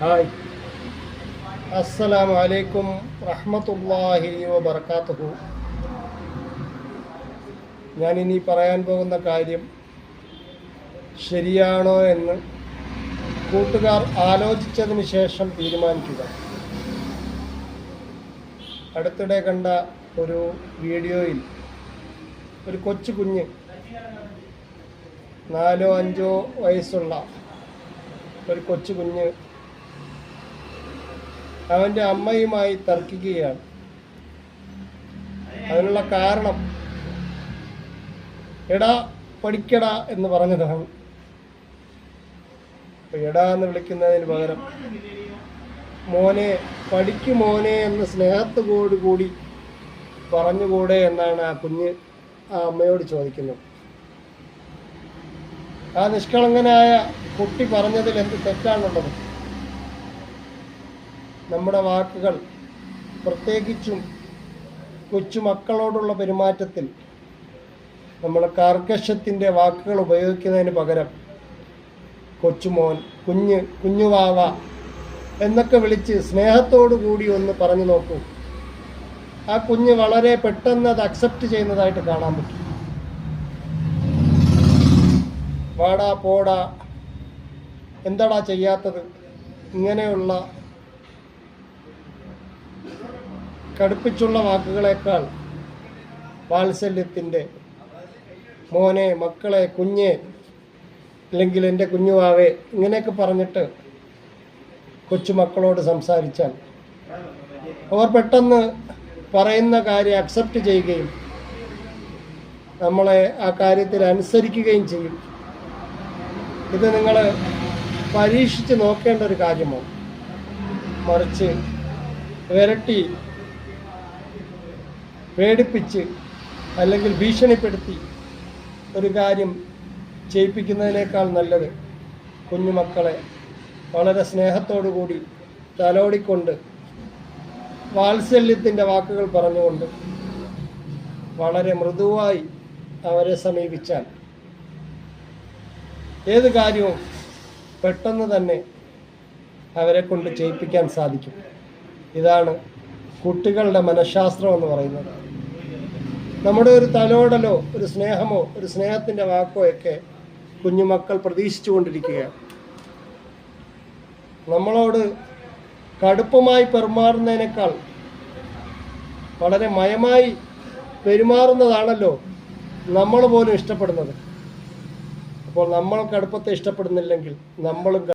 Hi. അസ്സലാമു അലൈക്കും റഹ്മത്തുള്ളാഹി വബർക്കാത്തുഹു ഞാനിനി പറയാൻ പോകുന്ന കാര്യം ശരിയാണോ എന്ന് കൂട്ടുകാർ ആലോചിച്ചതിന് ശേഷം തീരുമാനിക്കുക. അടുത്തിടെ കണ്ട ഒരു വീഡിയോയിൽ ഒരു കൊച്ചു കുഞ്ഞ് നാലോ അഞ്ചോ വയസ്സുള്ള ഒരു കൊച്ചു കുഞ്ഞ് അവന്റെ അമ്മയുമായി തർക്കിക്കുകയാണ്. അതിനുള്ള കാരണം എടാ പഠിക്കടാ എന്ന് പറഞ്ഞതാണ്. എടാ എന്ന് വിളിക്കുന്നതിന് പകരം മോനെ പഠിക്കു മോനെ എന്ന് സ്നേഹത്തോടു കൂടി പറഞ്ഞുകൂടെ എന്നാണ് ആ കുഞ്ഞ് ആ അമ്മയോട് ചോദിക്കുന്നത്. ആ നിഷ്കളങ്കനായ കുട്ടി പറഞ്ഞതിൽ എന്ത് തെറ്റാണുള്ളത്? നമ്മുടെ വാക്കുകൾ പ്രത്യേകിച്ചും കൊച്ചുമക്കളോടുള്ള പെരുമാറ്റത്തിൽ നമ്മൾ കാർക്കശ്യത്തിന്റെ വാക്കുകൾ ഉപയോഗിക്കുന്നതിന് പകരം കൊച്ചുമോൻ കുഞ്ഞ് കുഞ്ഞുവാവ എന്നൊക്കെ വിളിച്ച് സ്നേഹത്തോടു കൂടി ഒന്ന് പറഞ്ഞു നോക്കൂ. ആ കുഞ്ഞ് വളരെ പെട്ടെന്ന് അത് അക്സെപ്റ്റ് ചെയ്യുന്നതായിട്ട് കാണാൻ പറ്റും. വാടാ പോടാ എന്താടാ ചെയ്യാത്തത്? ഇങ്ങനെയുള്ള കടുപ്പിച്ചുള്ള വാക്കുകളേക്കാൾ വാത്സല്യത്തിന്റെ മോനെ മക്കളെ കുഞ്ഞെ അല്ലെങ്കിൽ എന്റെ കുഞ്ഞുവാവേ ഇങ്ങനെയൊക്കെ പറഞ്ഞിട്ട് കൊച്ചുമക്കളോട് സംസാരിച്ചാൽ അവർ പെട്ടെന്ന് പറയുന്ന കാര്യം അക്സെപ്റ്റ് ചെയ്യുകയും നമ്മളെ ആ കാര്യത്തിൽ അനുസരിക്കുകയും ചെയ്യും. ഇത് നിങ്ങൾ പരീക്ഷിച്ച് നോക്കേണ്ട ഒരു കാര്യമാണ്. മറിച്ച് വിരട്ടി പേടിപ്പിച്ച് അല്ലെങ്കിൽ ഭീഷണിപ്പെടുത്തി ഒരു കാര്യം ചെയ്യിപ്പിക്കുന്നതിനേക്കാൾ നല്ലത് കുഞ്ഞുമക്കളെ വളരെ സ്നേഹത്തോടു കൂടി തലോടിക്കൊണ്ട് വാത്സല്യത്തിന്റെ വാക്കുകൾ പറഞ്ഞുകൊണ്ട് വളരെ മൃദുവായി അവരെ സമീപിച്ചാൽ ഏത് കാര്യവും പെട്ടെന്ന് തന്നെ അവരെ കൊണ്ട് ചെയ്യിപ്പിക്കാൻ സാധിക്കും. ഇതാണ് കുട്ടികളുടെ മനഃശാസ്ത്രം എന്ന് പറയുന്നത്. നമ്മുടെ ഒരു തലോടലോ ഒരു സ്നേഹമോ ഒരു സ്നേഹത്തിന്റെ വാക്കോ ഒക്കെ കുഞ്ഞുമക്കൾ പ്രതീക്ഷിച്ചു കൊണ്ടിരിക്കുകയാണ് നമ്മളോട് കടുപ്പമായി പെരുമാറുന്നതിനേക്കാൾ വളരെ മയമായി പെരുമാറുന്നതാണല്ലോ നമ്മൾ പോലും ഇഷ്ടപ്പെടുന്നത്. അപ്പോൾ നമ്മൾ കടുപ്പത്തെ ഇഷ്ടപ്പെടുന്നില്ലെങ്കിൽ നമ്മളും